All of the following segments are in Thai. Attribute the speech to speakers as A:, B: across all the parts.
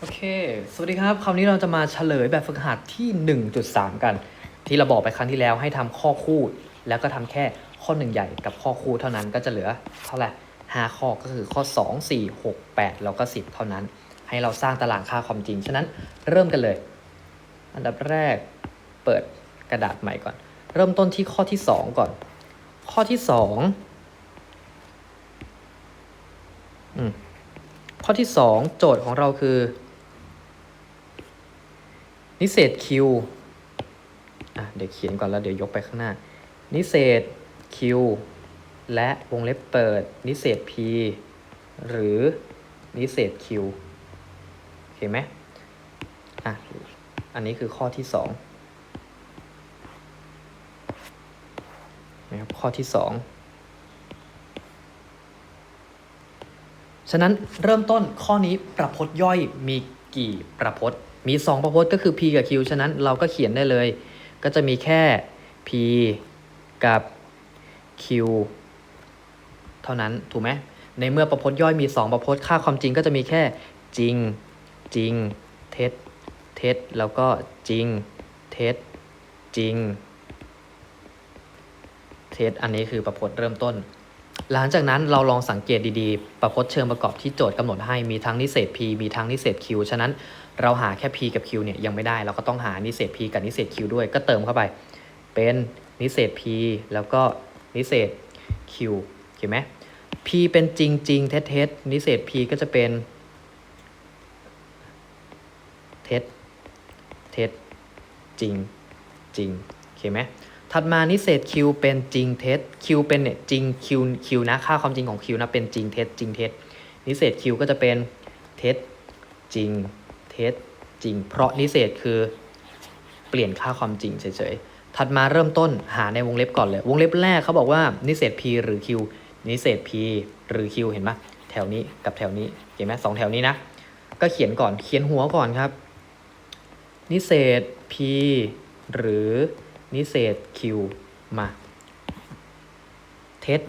A: โอเค สวัสดีครับ คราวนี้เราจะมาเฉลยแบบฝึกหัดที่ 1.3 กัน ที่เราบอกไปครั้งที่แล้วให้ทำข้อคู่ แล้วก็ทำแค่ข้อ1ใหญ่กับข้อคู่เท่านั้นก็จะเหลือเท่าไหร่5ข้อก็คือข้อ 2 4 6 8 แล้วก็ 10 เท่านั้น ให้เราสร้างตารางค่าความจริง ฉะนั้นเริ่มกันเลย อันดับแรกเปิดกระดาษใหม่ก่อน เริ่มต้นที่ข้อที่ 2 ก่อน ข้อที่2อืมข้อที่ 2 โจทย์ของเราคือ นิเศษ q อะเดี๋ยวเขียนก่อนแล้วเดี๋ยวยกไปข้างหน้า นิเศษ q และวงเล็บเปิด นิเศษ p หรือนิเศษ q โอเคไหมอะอันนี้คือข้อที่2นะครับข้อที่ 2 ฉะนั้นเริ่มต้นข้อนี้ประพจน์ย่อยมีกี่ประพจน์ มี 2 ประพจน์ก็คือ p กับ q ฉะนั้นเราก็เขียนได้เลย ก็จะมีแค่ p กับ q เท่านั้นถูกไหมในเมื่อประพจน์ย่อยมี 2 ประพจน์ค่าความจริงก็จะมีแค่จริง จริง เท็จ เท็จ แล้วก็จริง เท็จ จริง เท็จ อันนี้คือประพจน์เริ่มต้น หลังจากนั้นเราลองสังเกตดีๆ ประพจน์เชิงประกอบที่โจทย์กำหนดให้มีทั้งนิเศษ p มีทั้งนิเศษ q ฉะนั้นเราหาแค่ p กับ q เนี่ยยังไม่ได้ เราก็ต้องหานิเศษ p กับนิเศษ q ด้วยก็เติมเข้าไป เป็นนิเศษ p แล้วก็นิเศษ q เห็นไหม p เป็นจริงจริงเท็จเท็จนิเศษ p ก็จะเป็นเท็จเท็จจริงจริงเห็นไหม ถัดมานิเศษ q เป็นจริงเท็จ q เป็นเนี่ยจริง q q นะค่าความจริงของ q นะเป็นจริงเท็จจริงเท็จนิเศษ q ก็จะเป็นเท็จจริงเท็จจริง เพราะนิเศษคือเปลี่ยนค่าความจริงเฉยๆ ถัดมาเริ่มต้นหาในวงเล็บก่อนเลย วงเล็บแรกเขาบอกว่านิเศษ p หรือ q นิเศษ p หรือ q เห็นไหมแถวนี้กับแถวนี้เห็นไหมสองแถวนี้นะ ก็เขียนก่อนเขียนหัวก่อนครับ นิเศษ p หรือ นิเศษ q มา เท็จ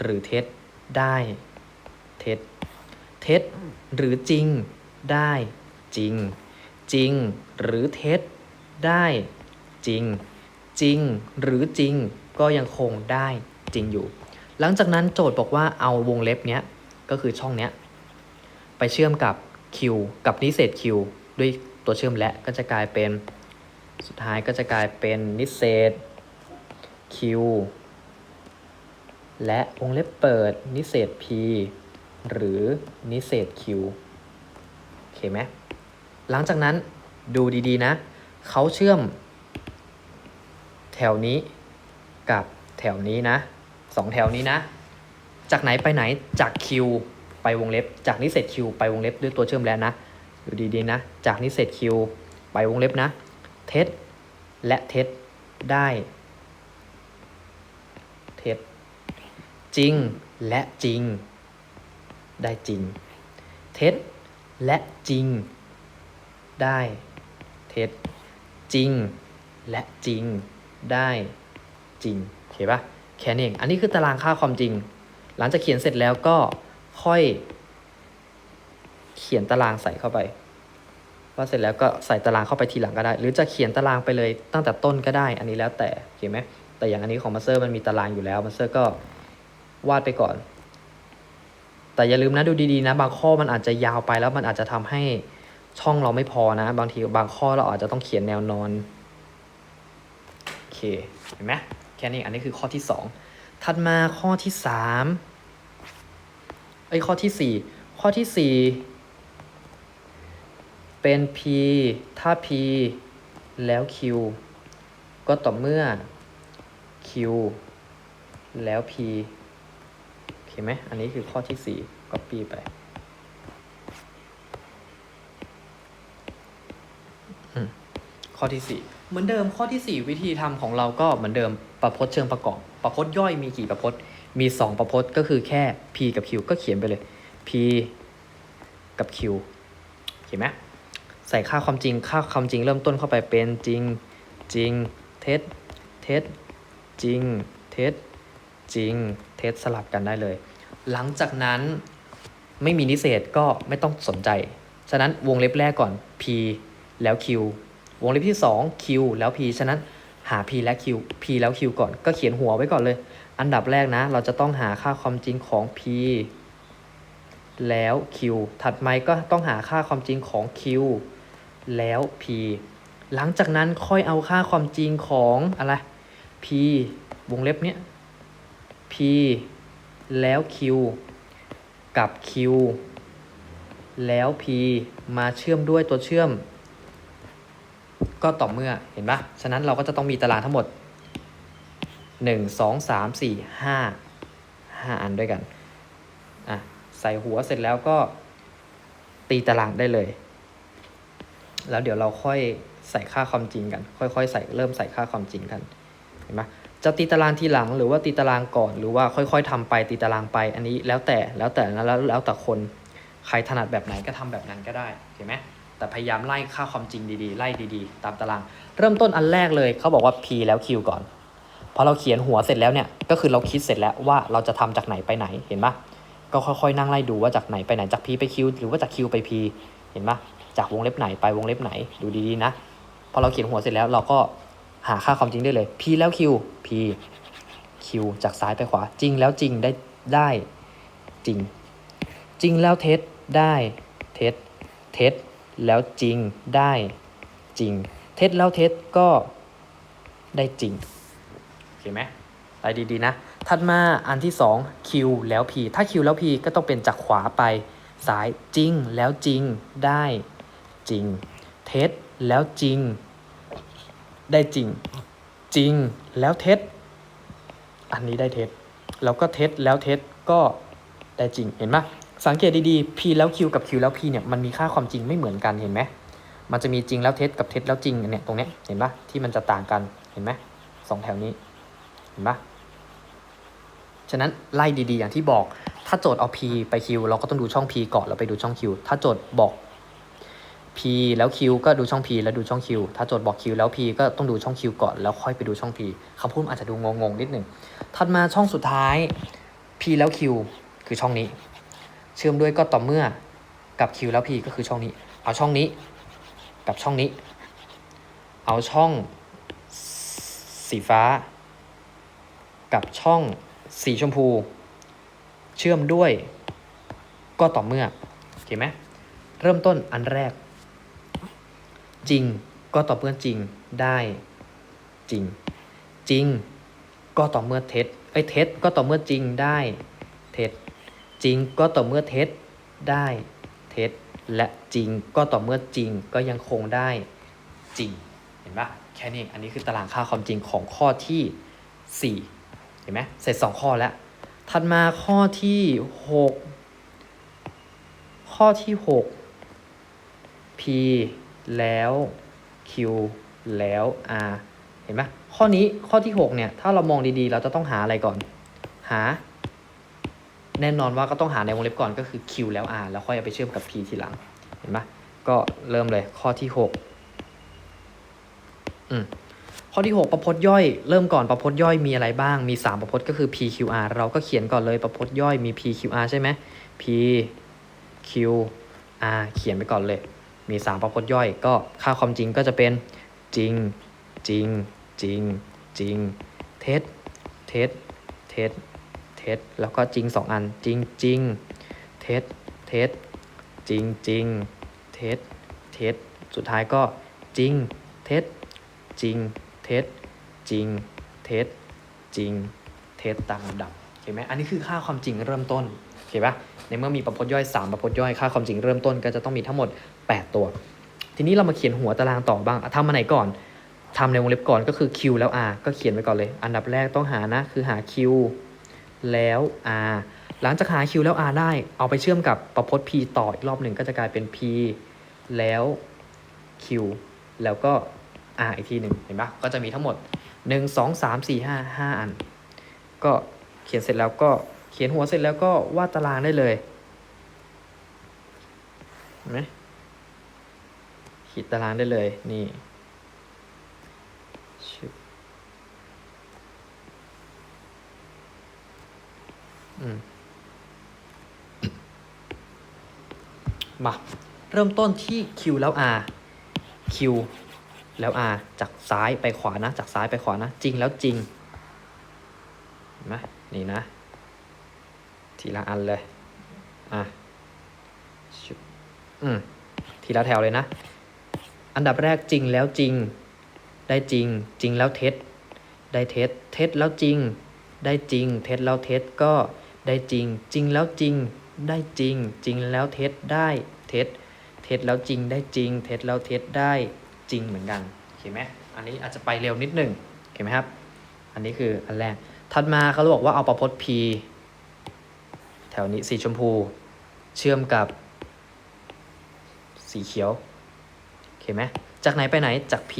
A: หรือเท็จได้เท็จเท็จหรือจริงได้จริง จริงหรือเท็จได้จริง จริงหรือจริงก็ยังคงได้จริงอยู่ หลังจากนั้นโจทย์บอกว่าเอาวงเล็บเนี้ยก็คือช่องเนี้ยไปเชื่อมกับ q กับนิเศษ q ด้วยตัวเชื่อมและก็จะกลายเป็น สุดท้ายก็จะกลายเป็นนิเศษ q และวงเล็บเปิดนิเศษ p หรือนิเศษ q โอเคไหมหลังจากนั้นดูดีๆนะ เขาเชื่อม แถวนี้กับแถวนี้นะสองแถวนี้นะ จากไหนไปไหนจาก q ไปวงเล็บ จากนิเศษ q ไปวงเล็บด้วยตัวเชื่อมแล้วนะ ดูดีๆนะ จากนิเศษ q ไปวงเล็บนะ เท็จ และเท็จได้ เท็จ จริงและจริง ได้จริง เท็จ และจริง ได้ เท็จ จริง และจริง ได้จริงโอเคปะแค่นี้เองอันนี้คือตารางค่าความจริง หลังจากเขียนเสร็จแล้วก็ค่อย เขียนตารางใส่เข้าไป ว่าเสร็จแล้วก็ใส่ตารางเข้าไปทีหลังก็ได้ หรือจะเขียนตารางไปเลยตั้งแต่ต้นก็ได้ อันนี้แล้วแต่เห็นไหมแต่อย่างอันนี้ของมาสเตอร์มันมีตารางอยู่แล้วมาสเตอร์ก็วาดไปก่อน แต่อย่าลืมนะดูดีๆนะ บางข้อมันอาจจะยาวไปแล้วมันอาจจะทำให้ช่องเราไม่พอนะ บางทีบางข้อเราอาจจะต้องเขียนแนวนอนโอเคเห็นไหมแค่นี้อันนี้คือข้อที่สองถัดมาข้อที่สามไอ้ข้อที่สี่ข้อที่สี่ เป็น p ถ้า p แล้ว q ก็ต่อเมื่อ q แล้ว p โอเคไหมอันนี้คือข้อที่ 4 copy ไปอืข้อที่ 4 เหมือนเดิมข้อที่ 4 วิธีทำของเราก็เหมือนเดิมประพจน์เชิงประกอบ ประพจน์ย่อยมีกี่ประพจน์มี 2 ประพจน์ก็คือแค่ p กับ q ก็เขียนไปเลย p กับ q เห็นไหม ใส่ค่าความจริง ค่าความจริงเริ่มต้นเข้าไปเป็นจริง จริง เท็จ เท็จ จริง เท็จ จริง เท็จสลับกันได้เลย หลังจากนั้นไม่มีนิเศษก็ไม่ต้องสนใจ ฉะนั้นวงเล็บแรกก่อน p แล้ว q วงเล็บที่ 2 q แล้ว p ฉะนั้นหา p และ q p แล้ว q ก่อน ก็เขียนหัวไว้ก่อนเลย อันดับแรกนะ เราจะต้องหาค่าความจริงของ p แล้ว q ถัดมาก็ต้องหาค่าความจริงของ q แล้ว p หลังจากนั้นค่อยเอาค่าความจริงของอะไร p วงเล็บเนี้ย p แล้ว q กับ q แล้ว p มาเชื่อมด้วยตัวเชื่อม ก็ต่อเมื่อเห็นปะฉะนั้นเราก็จะต้องมีตารางทั้งหมด 1 2 3 4 5 5 อันด้วยกันอะใส่หัวเสร็จแล้วก็ตีตารางได้เลย แล้วเดี๋ยวเราค่อยใส่ค่าความจริงกัน ค่อยๆ ใส่เริ่มใส่ค่าความจริงกันเห็นไหมจะตีตารางทีหลังหรือว่าตีตารางก่อนหรือว่าค่อยๆทำไปตีตารางไปอันนี้แล้วแต่แล้วแต่แล้วแล้วแต่คนใครถนัดแบบไหนก็ทำแบบนั้นก็ได้เห็นไหมแต่พยายามไล่ค่าความจริงดีๆ ไล่ดีๆ ตามตาราง เริ่มต้นอันแรกเลยเขาบอกว่า p แล้ว q ก่อนพอเราเขียนหัวเสร็จแล้วเนี่ยก็คือเราคิดเสร็จแล้วว่าเราจะทำจากไหนไปไหนเห็นปะก็ค่อยๆ นั่งไล่ดูว่าจากไหนไปไหนจาก p ไป q หรือว่าจาก q ไป p เห็นปะ จากวงเล็บไหนไปวงเล็บไหนดูดีๆนะ พอเราเขียนหัวเสร็จแล้วเราก็หาค่าความจริงได้เลย p แล้ว q p q จากซ้ายไปขวา จริงแล้วจริงได้ได้จริง จริงแล้วเท็จได้เท็จเท็จแล้วจริงได้จริง เท็จแล้วเท็จก็ได้จริงโอเคไหมไปดีๆนะ ถัดมาอันที่ 2 q แล้ว p ถ้า q แล้ว p ก็ต้องเป็นจากขวาไปซ้ายจริงแล้วจริงได้ จริง เท็จแล้วจริง ได้จริง จริงแล้วเท็จ อันนี้ได้เท็จ แล้วก็เท็จแล้วเท็จก็ได้จริง เห็นไหมสังเกตดีๆ p แล้ว q กับ q แล้ว p เนี่ยมันมีค่าความจริงไม่เหมือนกันเห็นไหมมันจะมีจริงแล้วเท็จกับเท็จแล้วจริงเนี่ยตรงเนี้ยเห็นปะที่มันจะต่างกันเห็นไหมสองแถวนี้เห็นปะฉะนั้นไล่ดีๆอย่างที่บอก ถ้าโจทย์เอา p ไป q เราก็ต้องดูช่อง p ก่อนแล้วไปดูช่อง q ถ้าโจทย์บอก p แล้ว q ก็ดูช่อง p แล้วดูช่อง q ถ้าโจทย์บอก q แล้ว p ก็ต้องดูช่อง q ก่อนแล้วค่อยไปดูช่อง p คำพูดอาจจะดูงงๆนิดหนึ่งถัดมาช่องสุดท้าย p แล้ว q คือช่องนี้ เชื่อมด้วยก็ต่อเมื่อกับ q แล้ว p ก็คือช่องนี้ เอาช่องนี้กับช่องนี้ เอาช่องสีฟ้า กับช่องสีชมพู เชื่อมด้วยก็ต่อเมื่อโอเคไหมเริ่มต้นอันแรก จริงก็ต่อเมื่อจริงได้จริง จริง ก็ต่อเมื่อเท็จไอ้เท็จก็ต่อเมื่อจริงได้เท็จจริงก็ต่อเมื่อเท็จได้เท็จและจริงก็ต่อเมื่อจริงก็ยังคงได้จริงเห็นปะแค่นี้องอันนี้คือตารางค่าความจริงของข้อที่ 4 เห็นไหมเสร็จ 2 ข้อแล้ว ถัดมาข้อที่ 6 ข้อที่ 6 p แล้ว q แล้ว r เห็นไหมข้อนี้ข้อที่ 6 เนี่ย ถ้าเรามองดีๆ เราจะต้องหาอะไรก่อน หา แน่นอนว่าก็ต้องหาในวงเล็บก่อนก็คือ q แล้ว r แล้วค่อยเอาไปเชื่อมกับ p ทีหลัง เห็นไหมก็เริ่มเลยข้อที่ 6 อืมข้อที่ 6 ประพจน์ย่อย เริ่มก่อนประพจน์ย่อยมีอะไรบ้าง มี 3 ประพจน์ก็คือ PQR เราก็เขียนก่อนเลยประพจน์ย่อยมี PQR ใช่ไหม PQR เขียนไปก่อนเลย มี 3ประพจน์ย่อย ก็ค่าความจริงก็จะเป็นจริง จริง จริง จริง เท็จ เท็จ เท็จ เท็จ แล้วก็จริง 2 อัน จริงจริง เท็จ เท็จ จริงจริง เท็จ เท็จ สุดท้ายก็จริง เท็จ จริง เท็จ จริง เท็จ จริง เท็จตามลำดับเห็นไหมอันนี้คือค่าความจริงเริ่มต้นเห็นปะในเมื่อมีประพจน์ย่อย 3 ประพจน์ย่อย ค่าความจริงเริ่มต้นก็จะต้องมีทั้งหมด 8 ตัว ทีนี้เรามาเขียนหัวตารางต่อบ้างทำมาไหนก่อนทำในวงเล็บก่อนก็คือ q แล้ว r ก็เขียนไว้ก่อนเลย อันดับแรกต้องหานะ คือหา q แล้ว r หลังจากหา q แล้ว r ได้ เอาไปเชื่อมกับประพจน์ p ต่ออีกรอบหนึ่งก็จะกลายเป็น p แล้ว q แล้วก็ r อีกทีหนึ่งเห็นปะก็จะมีทั้งหมด 1 2 3 4 5 5 อัน ก็เขียนเสร็จแล้วก็เขียนหัวเสร็จแล้วก็วาดตารางได้เลยเห็นไหม ขีดตารางได้เลย นี่ชึบอืมมาเริ่มต้นที่ Q แล้ว R Q แล้ว R จากซ้ายไปขวานะ จากซ้ายไปขวานะ จริงแล้วจริงเห็นไหมนี่นะ ทีละอันเลย อะชุบอืมทีละแถวเลยนะ อันดับแรกจริงแล้วจริง ได้จริง จริงแล้วเท็จ ได้เท็จ เท็จแล้วจริง ได้จริง เท็จแล้วเท็จก็ได้จริง จริงแล้วจริง ได้จริง จริงแล้วเท็จได้เท็จ เท็จแล้วจริงได้จริง เท็จแล้วเท็จได้จริงเหมือนกันโอเคไหมอันนี้อาจจะไปเร็วนิดหนึ่งโอเคไหมครับ อันนี้คืออันแรกถัดมาเขาบอกว่าเอาประพจน์ P แถวนี้สีชมพู เชื่อมกับสีเขียว โอเคไหมจากไหนไปไหนจาก P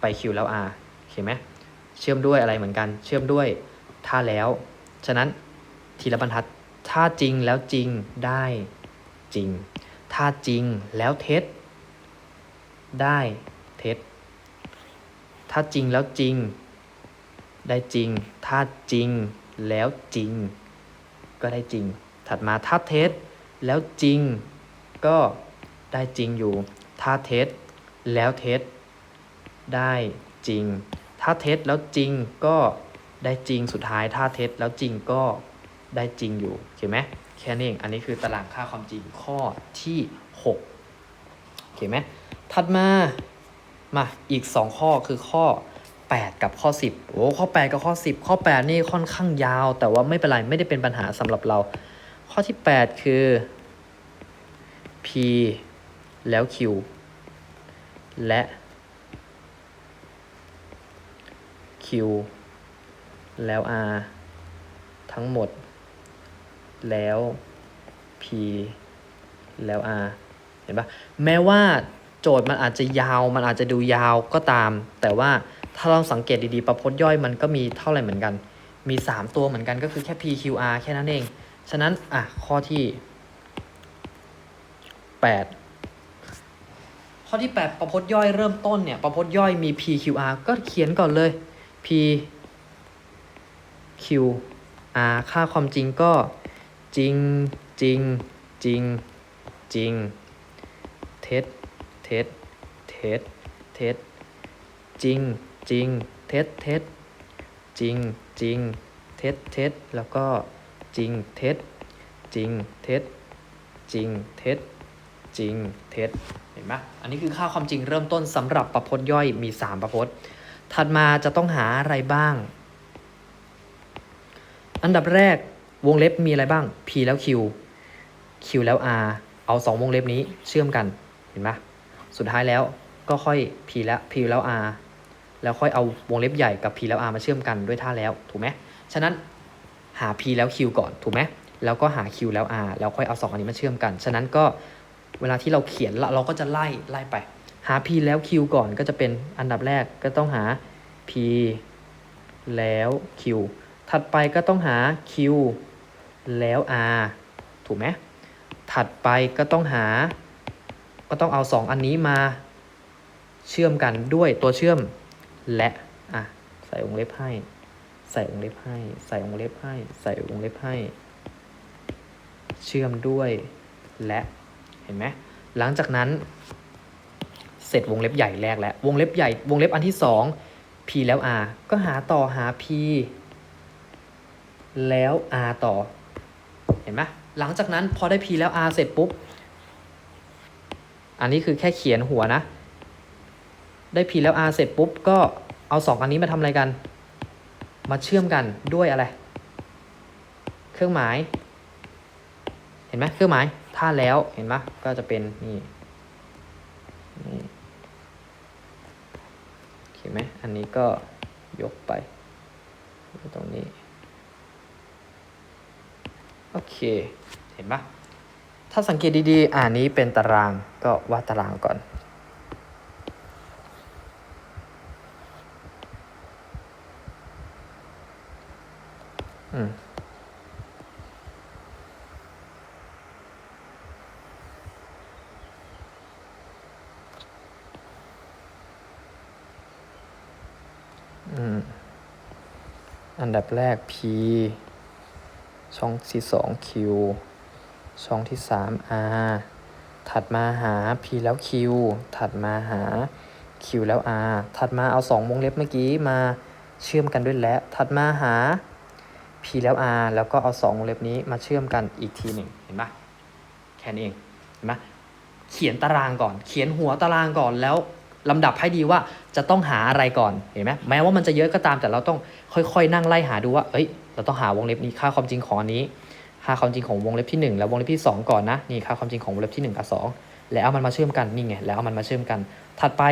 A: ไป Q แล้ว R โอเคไหมเชื่อมด้วยอะไรเหมือนกัน เชื่อมด้วยถ้าแล้ว ฉะนั้นทีละบรรทัดถ้าจริงแล้วจริงได้จริง ถ้าจริงแล้วเท็จ ได้เท็จ ถ้าจริงแล้วจริง ได้จริง ถ้าจริงแล้วจริง ก็ได้จริง ถัดมาถ้าเท็จแล้วจริงก็ ได้จริงอยู่ ถ้าเท็จแล้วเท็จได้จริง ถ้าเท็จแล้วจริงก็ได้จริงสุดท้าย ถ้าเท็จแล้วจริงก็ได้จริงอยู่โอเคไหมแค่นี้เองอันนี้คือตารางค่าความจริงข้อที่6โอเคไหมถัดมามาอีก 2 ข้อคือข้อ 8 กับข้อ 10โอ้ข้อ 8 กับข้อ 10 ข้อ 8 นี่ค่อนข้างยาว แต่ว่าไม่เป็นไร ไม่ได้เป็นปัญหาสำหรับเรา ข้อที่ 8 คือ p แล้ว q และ q แล้ว r ทั้งหมด แล้ว p แล้ว r เห็นปะแม้ว่าโจทย์มันอาจจะยาว มันอาจจะดูยาวก็ตาม แต่ว่าถ้าเราสังเกตดีๆ ประพจน์ย่อยมันก็มีเท่าไหร่เหมือนกัน มี 3 ตัวเหมือนกันก็คือแค่ p q r แค่นั้นเอง ฉะนั้น อะ ข้อที่ 8 ข้อที่ 8 ประพจน์ย่อยเริ่มต้นเนี่ย ประพจน์ย่อยมี p q r ก็เขียนก่อนเลย p q r ค่าความจริงก็จริงจริงจริงจริงเท็จเท็จเท็จเท็จจริงจริงเท็จเท็จจริงจริงเท็จเท็จแล้วก็จริงเท็จจริงเท็จจริงเท็จ จริงเท็จเห็นไหมอันนี้คือค่าความจริงเริ่มต้นสำหรับประพจน์ย่อยมี 3 ประพจน์ ถัดมาจะต้องหาอะไรบ้าง อันดับแรกวงเล็บมีอะไรบ้าง p แล้ว q q แล้ว r เอา 2 วงเล็บนี้เชื่อมกันเห็นไหมสุดท้ายแล้วก็ค่อย p แล้ว p แล้ว r แล้วค่อยเอาวงเล็บใหญ่กับ p แล้ว r มาเชื่อมกันด้วยท่าแล้วถูกไหมฉะนั้นหา p แล้ว q ก่อนถูกไหมแล้วก็หา q แล้ว r แล้วค่อยเอา 2 อันนี้มาเชื่อมกัน ฉะนั้นก็ เวลาที่เราเขียนเราก็จะไล่ไล่ไป หา p แล้ว q ก่อนก็จะเป็นอันดับแรกก็ต้องหา p แล้ว q ถัดไปก็ต้องหา q แล้ว r ถูกไหมถัดไปก็ต้องหา ก็ต้องเอา 2 อันนี้มาเชื่อมกันด้วยตัวเชื่อมและอะใส่วงเล็บให้ ใส่วงเล็บให้ ใส่วงเล็บให้ ใส่วงเล็บให้ เชื่อมด้วยและ เห็นไหมหลังจากนั้นเสร็จวงเล็บใหญ่แรกแล้ว วงเล็บใหญ่ วงเล็บอันที่ 2 p แล้ว r ก็หาต่อหา p แล้ว r ต่อ เห็นไหมหลังจากนั้นพอได้ p แล้ว r เสร็จปุ๊บ อันนี้คือแค่เขียนหัวนะ ได้ p แล้ว r เสร็จปุ๊บ ก็เอา 2 อันนี้มาทำอะไรกัน มาเชื่อมกันด้วยอะไร เครื่องหมาย เห็นไหมเครื่องหมาย ถ้าแล้วเห็นไหมก็จะเป็นนี่นี่เห็นไหมอันนี้ก็ยกไป ตรงนี้ โอเค เห็นปะถ้าสังเกตดีๆ อ่านี้เป็นตารางก็วาดตารางก่อน อืม อันดับแรก P ช่องที่สอง Q ช่องที่สาม r ถัดมาหา p แล้ว q ถัดมาหา q แล้ว r ถัดมาเอาสองวงเล็บเมื่อกี้มาเชื่อมกันด้วยและ ถัดมาหา p แล้ว r แล้วก็เอาสองวงเล็บนี้มาเชื่อมกันอีกทีหนึ่งเห็นปะแค่นี้เอง เห็นปะเขียนตารางก่อน เขียนหัวตารางก่อนแล้ว ลำดับให้ดีว่าจะต้องหาอะไรก่อนเห็นไหมแม้ว่ามันจะเยอะก็ตามแต่เราต้องค่อยๆ นั่งไล่หาดูว่าเอ้ย เราต้องหาวงเล็บนี้ค่าความจริงของอันนี้ ค่าความจริงของวงเล็บที่ 1 แล้ววงเล็บที่ 2 ก่อนนะนี่ค่าความจริงของวงเล็บที่ 1 กับ 2 แล้วเอามันมาเชื่อมกันนี่ไงแล้วเอามันมาเชื่อมกัน ถัดไป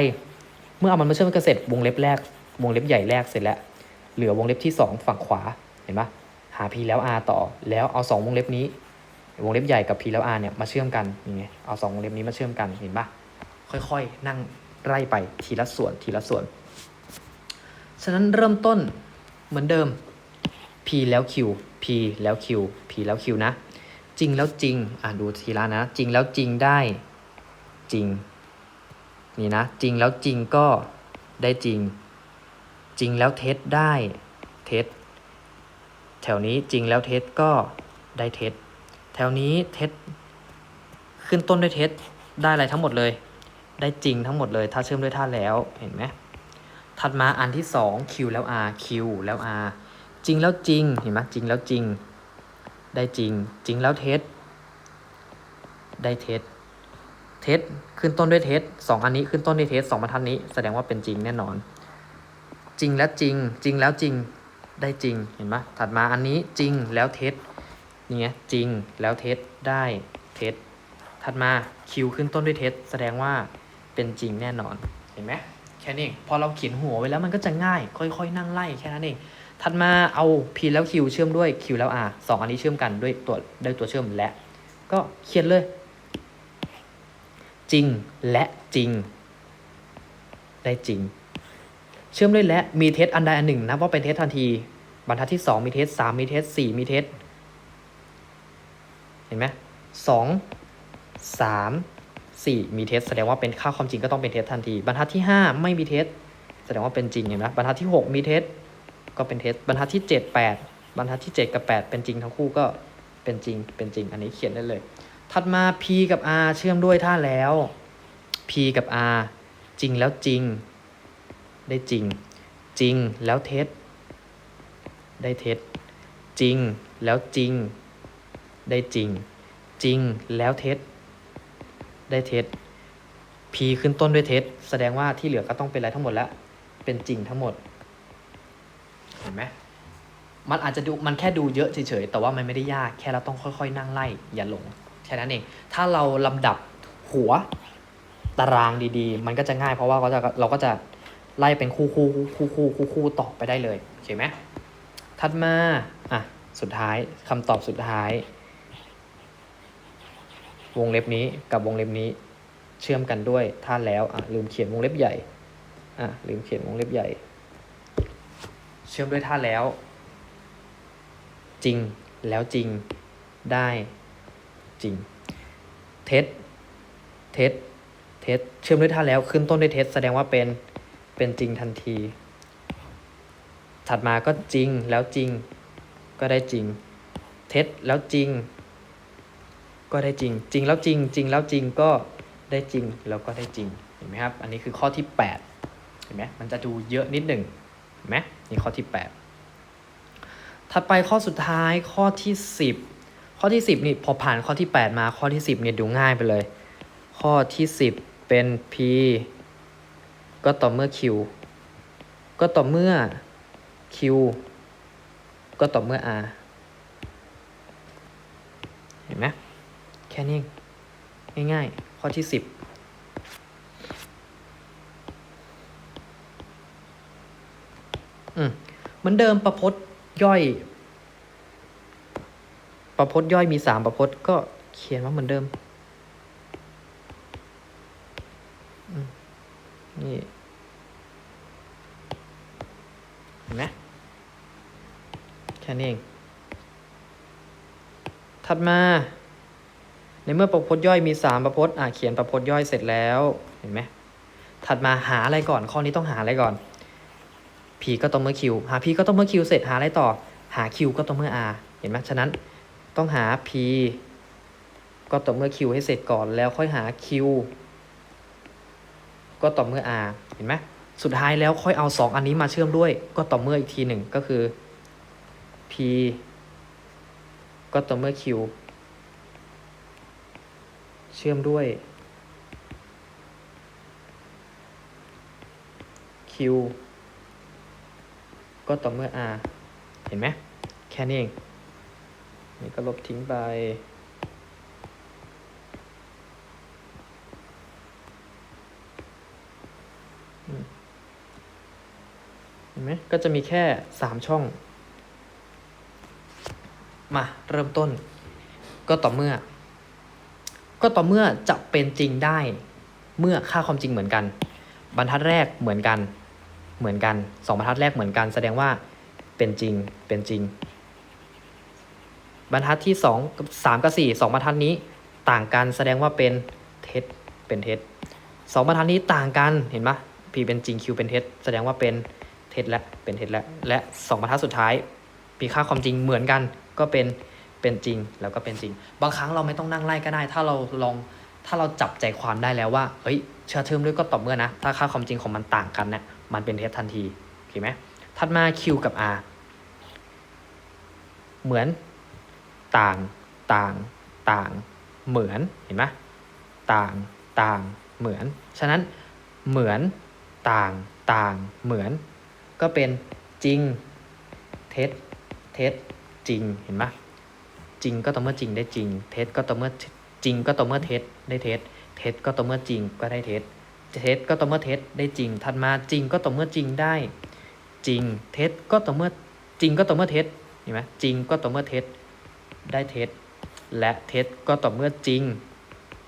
A: เมื่อเอามันมาเชื่อมกันเสร็จวงเล็บแรก วงเล็บใหญ่แรกเสร็จแล้ว เหลือวงเล็บที่ 2 ฝั่งขวาเห็นปะหา p แล้ว r ต่อ แล้วเอา 2 วงเล็บนี้ วงเล็บใหญ่กับ p แล้ว r เนี่ยมาเชื่อมกันนี่ไงเอาสองวงเล็บนี้มาเชื่อมกันเห็นปะค่อยๆ นั่ง ไล่ไปทีละส่วนทีละส่วน ฉะนั้นเริ่มต้นเหมือนเดิม p แล้ว q p แล้ว q p แล้ว q นะ จริงแล้วจริง อะดูทีละนะ จริงแล้วจริงได้จริง นี่นะ จริงแล้วจริงก็ได้จริง จริงแล้วเท็จได้เท็จ แถวนี้จริงแล้วเท็จก็ได้เท็จ แถวนี้เท็จขึ้นต้นด้วยเท็จได้อะไรทั้งหมดเลย ได้จริงทั้งหมดเลย ถ้าเชื่อมด้วยท่าแล้วเห็นไหมถัดมาอันที่สอง q แล้ว r q แล้ว r จริงแล้วจริงเห็นไหมจริงแล้วจริง ได้จริง จริงแล้วเท็จได้เท็จเท็จขึ้นต้นด้วยเท็จสองอันนี้ขึ้นต้นด้วยเท็จสองบรรทัดนี้แสดงว่าเป็นจริงแน่นอน จริงและจริง จริงแล้วจริงได้จริงเห็นไหมถัดมาอันนี้จริงแล้วเท็จนี่ไงจริงแล้วเท็จได้เท็จถัดมา Q ขึ้นต้นด้วยเท็จแสดงว่า เป็นจริงแน่นอนเห็นไหมแค่นี้เองพอเราเขียนหัวไว้แล้วมันก็จะง่าย ค่อยๆ นั่งไล่แค่นั้นเองถัดมาเอา P แล้ว Q เชื่อมด้วย Q แล้ว R สองอันนี้เชื่อมกันด้วยตัวด้วยตัวเชื่อมและ ก็เขียนเลย จริงและจริง ได้จริง เชื่อมด้วยและมีเท็จอันใดอันหนึ่งนะว่าเป็นเท็จทันที บรรทัดที่สองมีเท็จสามมีเท็จสี่มีเท็จเห็นไหมสองสาม สี่มีเท็จแสดงว่าเป็นค่าความจริงก็ต้องเป็นเท็จทันที บรรทัดที่ห้าไม่มีเท็จแสดงว่าเป็นจริงเห็นไหมบรรทัดที่หกมีเท็จก็เป็นเท็จบรรทัดที่เจ็ดแปดบรรทัดที่เจ็ดกับแปดเป็นจริงทั้งคู่ก็เป็นจริงเป็นจริง อันนี้เขียนได้เลย ถัดมา p กับ r เชื่อมด้วยท่าแล้ว p กับ r จริงแล้วจริง ได้จริง จริงแล้วเท็จ ได้เท็จ จริงแล้วจริง ได้จริง จริงแล้วเท็จ ได้เท็จ p ขึ้นต้นด้วยเท็จ แสดงว่าที่เหลือก็ต้องเป็นอะไรทั้งหมดแล้ว เป็นจริงทั้งหมด เห็นไหมมันอาจจะดูมันแค่ดูเยอะเฉยๆ แต่ว่ามันไม่ได้ยาก แค่เราต้องค่อยๆ นั่งไล่ อย่าหลง แค่นั้นเอง ถ้าเราลำดับหัวตารางดีๆ มันก็จะง่าย เพราะว่าเราจะเราก็จะไล่เป็นคู่คู่คู่คู่คู่คู่ต่อไปได้เลย โอเคไหมถัดมา อะ สุดท้ายคำตอบสุดท้าย วงเล็บนี้กับวงเล็บนี้เชื่อมกันด้วยท่าแล้วอะลืมเขียนวงเล็บใหญ่อะลืมเขียนวงเล็บใหญ่ เชื่อมด้วยท่าแล้ว จริงแล้วจริงได้จริงเท็จเท็จเท็จเชื่อมด้วยท่าแล้วขึ้นต้นด้วยเท็จแสดงว่าเป็นเป็นจริงทันที ถัดมาก็จริงแล้วจริงก็ได้จริง เท็จแล้วจริง ก็ได้จริง จริงแล้วจริง จริงแล้วจริงก็ได้จริงแล้วก็ได้จริงเห็นไหมครับ อันนี้คือข้อที่ 8 เห็นไหมมันจะดูเยอะนิดหนึ่งเห็นไหมนี่ข้อที่ 8 ถัดไปข้อสุดท้ายข้อที่ 10 ข้อที่ 10นี่พอผ่านข้อที่ 8 มาข้อที่ 10เนี่ยดูง่ายไปเลย ข้อที่ 10 เป็น p ก็ต่อเมื่อ q ก็ต่อเมื่อ q ก็ต่อเมื่อ r เห็นไหม ค่นี้ง่ายๆ ข้อที่10อืมเหมือนเดิมประพจน์ย่อย ประพจน์ย่อยมีสามประพจน์ก็เขียนว่าเหมือนเดิมมนี่เห็นไหมแค่นี้เอง ถัดมา ในเมื่อประพจน์ย่อยมีสามประพจน์อะเขียนประพจน์ย่อยเสร็จแล้วเห็นไหมถัดมาหาอะไรก่อน ข้อนี้ต้องหาอะไรก่อน p ก็ต้องเมื่อ q หา p ก็ต้องเมื่อ q เสร็จหาอะไรต่อ หา q ก็ต้องเมื่อ r เห็นไหมฉะนั้นต้องหา p ก็ต่อเมื่อ q ให้เสร็จก่อนแล้วค่อยหา q ก็ต่อเมื่อ r เห็นไหมสุดท้ายแล้วค่อยเอา 2 อันนี้มาเชื่อมด้วย ก็ต่อเมื่ออีกทีหนึ่งก็คือ p ก็ต่อเมื่อ q เชื่อมด้วย q ก็ต่อเมื่อ r เห็นไหม แค่นี้เอง นี่ก็ลบทิ้งไป เห็นไหม ก็จะมีแค่สามช่อง มา เริ่มต้น ก็ต่อเมื่อ ก็ต่อเมื่อจะเป็นจริงได้เมื่อค่าความจริงเหมือนกัน บรรทัดแรกเหมือนกันเหมือนกันสองบรรทัดแรกเหมือนกัน แสดงว่าเป็นจริงเป็นจริง บรรทัดที่สองกับสามกับสี่สองบรรทัดนี้ต่างกันแสดงว่าเป็นเท็จเป็นเท็จสองบรรทัดนี้ต่างกันเห็นปะ p เป็นจริง q เป็นเท็จแสดงว่าเป็นเท็จและเป็นเท็จและและสองบรรทัดสุดท้ายมีค่าความจริงเหมือนกันก็เป็น เป็นจริงแล้วก็เป็นจริง บางครั้งเราไม่ต้องนั่งไล่ก็ได้ ถ้าเราลองถ้าเราจับใจความได้แล้วว่าเฮ้ยเชื่อเทอมด้วยก็ต่อเมื่อนะ ถ้าค่าความจริงของมันต่างกันเนี่ยมันเป็นเท็จทันทีโอเคไหมถัดมา q กับ r เหมือนต่างต่างต่างเหมือนเห็นไหมต่างต่างเหมือน ฉะนั้นเหมือนต่างต่างเหมือน ก็เป็นจริงเท็จเท็จจริงเห็นไหม ริงก็ต่อเมื่อจริงได้จริง เท็จก็ต่อเมื่อจริงก็ต่อเมื่อเท็จได้เท็จ เท็จก็ต่อเมื่อจริงก็ได้เท็จ เท็จก็ต่อเมื่อเท็จได้จริง ถัดมาจริงก็ต่อเมื่อจริงได้ จริง เท็จก็ต่อเมื่อจริงก็ต่อเมื่อเท็จเห็นไหมจริงก็ต่อเมื่อเท็จได้เท็จ และเท็จก็ต่อเมื่อจริง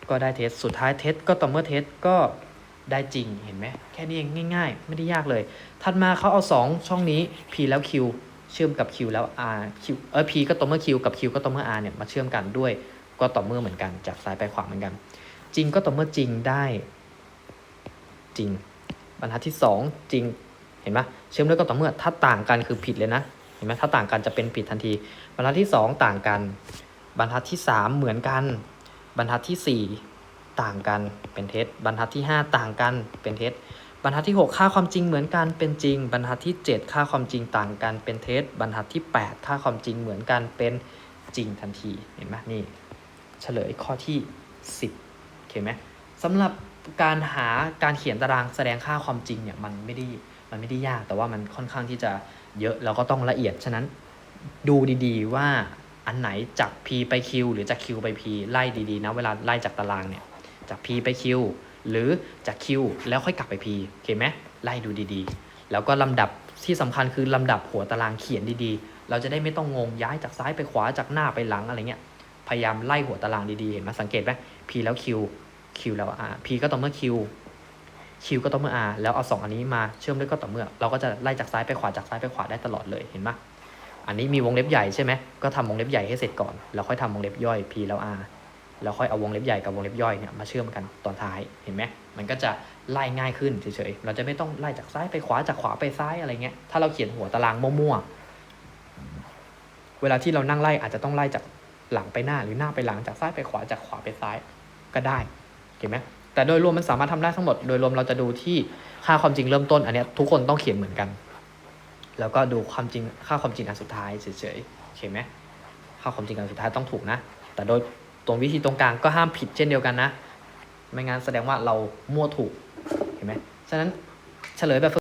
A: ก็ได้เท็จ สุดท้ายเท็จก็ต่อเมื่อเท็จก็ได้จริง เห็นไหมแค่นี้เองง่าย ๆ ไม่ได้ยากเลย ถัดมาเขาเอา 2 ช่องนี้ p แล้ว q เชื่อมกับ q แล้ว r q เออ p ก็ต่อเมื่อ q กับ q ก็ต่อเมื่อ r เนี่ยมาเชื่อมกันด้วยก็ต่อเมื่อเหมือนกันจากซ้ายไปขวาเหมือนกัน จริงก็ต่อเมื่อจริงได้ จริงบรรทัดที่ 2 จริงเห็นไหมเชื่อมด้วยก็ต่อเมื่อถ้าต่างกันคือผิดเลยนะเห็นไหมถ้าต่างกันจะเป็นผิดทันที บรรทัดที่ 2 ต่างกัน บรรทัดที่ 3 เหมือนกัน บรรทัดที่ 4 ต่างกันเป็นเท็จบรรทัดที่ 5 ต่างกันเป็นเท็จ บรรทัดที่ 6 ค่าความจริงเหมือนกันเป็นจริง บรรทัดที่ 7 ค่าความจริงต่างกันเป็นเท็จบรรทัดที่ 8 ค่าความจริงเหมือนกันเป็นจริงทันทีเห็นไหมนี่เฉลยข้อที่ 10โอเคไหมสำหรับการหาการเขียนตารางแสดงค่าความจริงเนี่ยมันไม่ได้มันไม่ได้ยากแต่ว่ามันค่อนข้างที่จะเยอะแล้วก็ต้องละเอียด ฉะนั้นดูดีๆว่าอันไหนจาก P ไป Q หรือจาก Q ไป P ไล่ดีๆนะเวลาไล่จากตารางเนี่ยจาก P ไป Q หรือจาก Q แล้วค่อยกลับไป P โอเคไหมไล่ดูดีๆ แล้วก็ลำดับที่สำคัญคือลำดับหัวตารางเขียนดีๆ เราจะได้ไม่ต้องงงย้ายจากซ้ายไปขวาจากหน้าไปหลังอะไรเงี้ยพยายามไล่หัวตารางดีๆ เห็นไหมสังเกตไหม P แล้ว Q Q แล้ว R P ก็ต่อเมื่อ Q Q ก็ต่อเมื่อ R แล้วเอาสองอันนี้มาเชื่อมด้วยก็ต่อเมื่อ เราก็จะไล่จากซ้ายไปขวาจากซ้ายไปขวาได้ตลอดเลยเห็นไหมอันนี้มีวงเล็บใหญ่ใช่ไหมก็ทำวงเล็บใหญ่ให้เสร็จก่อน แล้วค่อยทำวงเล็บย่อย P แล้ว R แล้วค่อยเอาวงเล็บใหญ่กับวงเล็บย่อยเนี่ยมาเชื่อมกันตอนท้ายเห็นไหมมันก็จะไล่ง่ายขึ้นเฉยๆเราจะไม่ต้องไล่จากซ้ายไปขวาจากขวาไปซ้ายอะไรเงี้ยถ้าเราเขียนหัวตารางมั่วๆเวลาที่เรานั่งไล่อาจจะต้องไล่จากหลังไปหน้าหรือหน้าไปหลังจากซ้ายไปขวาจากขวาไปซ้ายก็ได้เห็นไหมแต่โดยรวมมันสามารถทำได้ทั้งหมด โดยรวมเราจะดูที่ค่าความจริงเริ่มต้นอันนี้ทุกคนต้องเขียนเหมือนกัน แล้วก็ดูความจริงค่าความจริงอันสุดท้ายเฉยๆโอเคไหมค่าความจริงอันสุดท้ายต้องถูกนะ แต่โดย ตรงวิธีตรงกลางก็ห้ามผิดเช่นเดียวกันนะ ไม่งั้นแสดงว่าเรามั่วถูก เห็นไหมฉะนั้นเฉลยแบบ